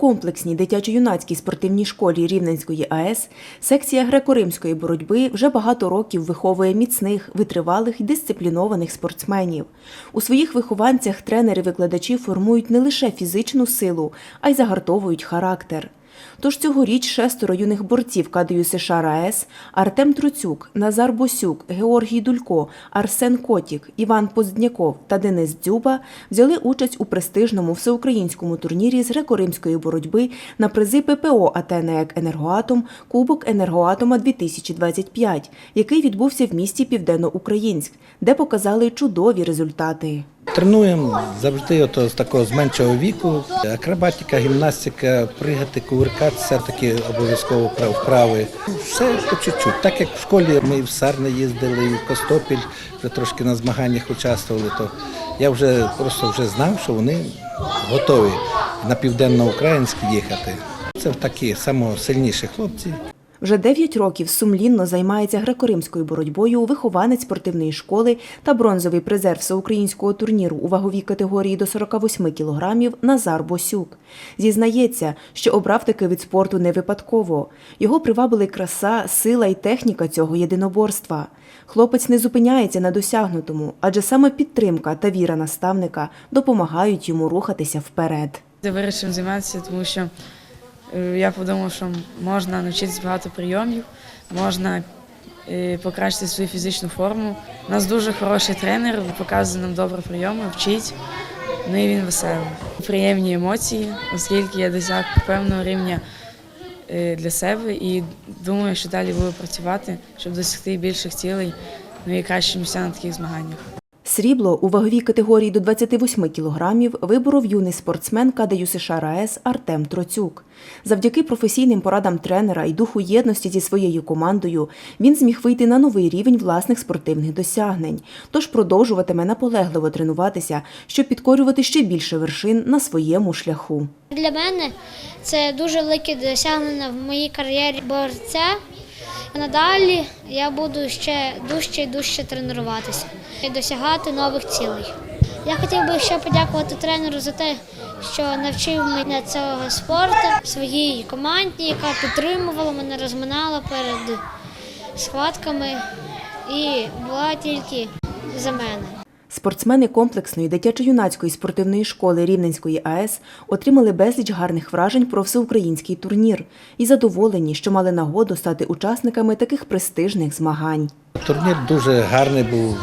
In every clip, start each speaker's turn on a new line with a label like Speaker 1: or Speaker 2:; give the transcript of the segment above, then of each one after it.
Speaker 1: комплексній дитячо-юнацькій спортивній школі Рівненської АЕС секція греко-римської боротьби вже багато років виховує міцних, витривалих і дисциплінованих спортсменів. У своїх вихованцях тренери-викладачі формують не лише фізичну силу, а й загартовують характер. Тож цьогоріч шестеро юних борців КДЮ США РаЕС Артем Труцюк, Назар Босюк, Георгій Дулько, Арсен Котік, Іван Поздняков та Денис Дзюба взяли участь у престижному всеукраїнському турнірі з греко-римської боротьби на призи ППО «Атенеек Енергоатом Кубок Енергоатома 2025, який відбувся в місті Південноукраїнськ, де показали чудові результати.
Speaker 2: Тренуємо завжди ото з такого з меншого віку. Акробатика, гімнастика, пригати, кувиркатися такі обов'язково вправи. Все по чуть-чуть. Так як в школі ми і в Сарни їздили, і в Костопіль вже трошки на змаганнях участвували, то я вже просто вже знав, що вони готові на південно-українськ їхати. Це такі самосильніші хлопці.
Speaker 1: Вже 9 років сумлінно займається греко-римською боротьбою вихованець спортивної школи та бронзовий призер всеукраїнського турніру у ваговій категорії до 48 кілограмів Назар Босюк. Зізнається, що обрав такий вид спорту не випадково. Його привабили краса, сила і техніка цього єдиноборства. Хлопець не зупиняється на досягнутому, адже саме підтримка та віра наставника допомагають йому рухатися вперед.
Speaker 3: Я вирішив займатися, тому що я подумав, що можна навчитися багато прийомів, можна е, покращити свою фізичну форму. У нас дуже хороший тренер, показує нам добре прийоми, вчить. Ну і він веселий. Приємні емоції, оскільки я досяг певного рівня е, для себе і думаю, що далі буду працювати, щоб досягти більших цілей, ну і кращі на таких змаганнях.
Speaker 1: Срібло у ваговій категорії до 28 кілограмів виборов юний спортсмен КДЮ США РаЕС Артем Троцюк. Завдяки професійним порадам тренера і духу єдності зі своєю командою він зміг вийти на новий рівень власних спортивних досягнень, тож продовжуватиме наполегливо тренуватися, щоб підкорювати ще більше вершин на своєму шляху.
Speaker 4: Для мене це дуже велике досягнення в моїй кар'єрі борця. Надалі я буду ще дужче і дужче тренуватися і досягати нових цілей. Я хотів би ще подякувати тренеру за те, що навчив мене цього спорту, своїй команді, яка підтримувала мене, розминала перед схватками і була тільки за мене.
Speaker 1: Спортсмени комплексної дитячо-юнацької спортивної школи Рівненської АЕС отримали безліч гарних вражень про всеукраїнський турнір і задоволені, що мали нагоду стати учасниками таких престижних змагань.
Speaker 2: Турнір дуже гарний був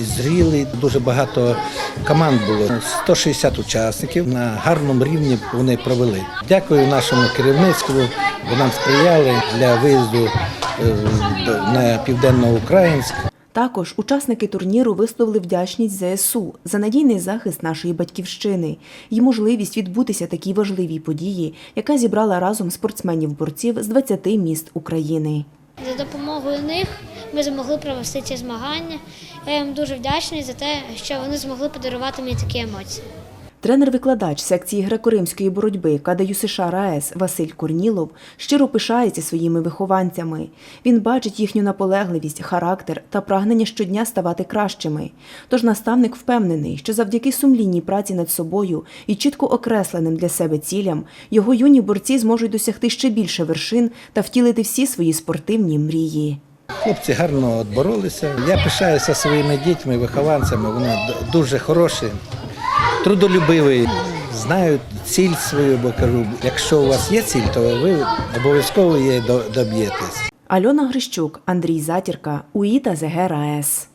Speaker 2: і зрілий, дуже багато команд було. 160 учасників на гарному рівні вони провели. Дякую нашому керівництву, бо нам сприяли для виїзду е, на південно-українськ.
Speaker 1: Також учасники турніру висловили вдячність ЗСУ за надійний захист нашої батьківщини і можливість відбутися такій важливій події, яка зібрала разом спортсменів-борців з 20 міст України.
Speaker 4: За допомогою них ми змогли провести ці змагання. Я їм дуже вдячний за те, що вони змогли подарувати мені такі емоції.
Speaker 1: Тренер-викладач секції греко-римської боротьби КДЮ США РаЕС Василь Корнілов щиро пишається своїми вихованцями. Він бачить їхню наполегливість, характер та прагнення щодня ставати кращими. Тож наставник впевнений, що завдяки сумлінній праці над собою і чітко окресленим для себе цілям його юні борці зможуть досягти ще більше вершин та втілити всі свої спортивні мрії.
Speaker 2: Хлопці гарно боролися. Я пишаюся своїми дітьми, вихованцями. Вони дуже хороші, трудолюбиві, знають ціль свою, бо кажу, якщо у вас є ціль, то ви обов'язково її до- доб'єтесь.
Speaker 1: Альона Грищук, Андрій Затірка, УІТА ЗГ РаЕС.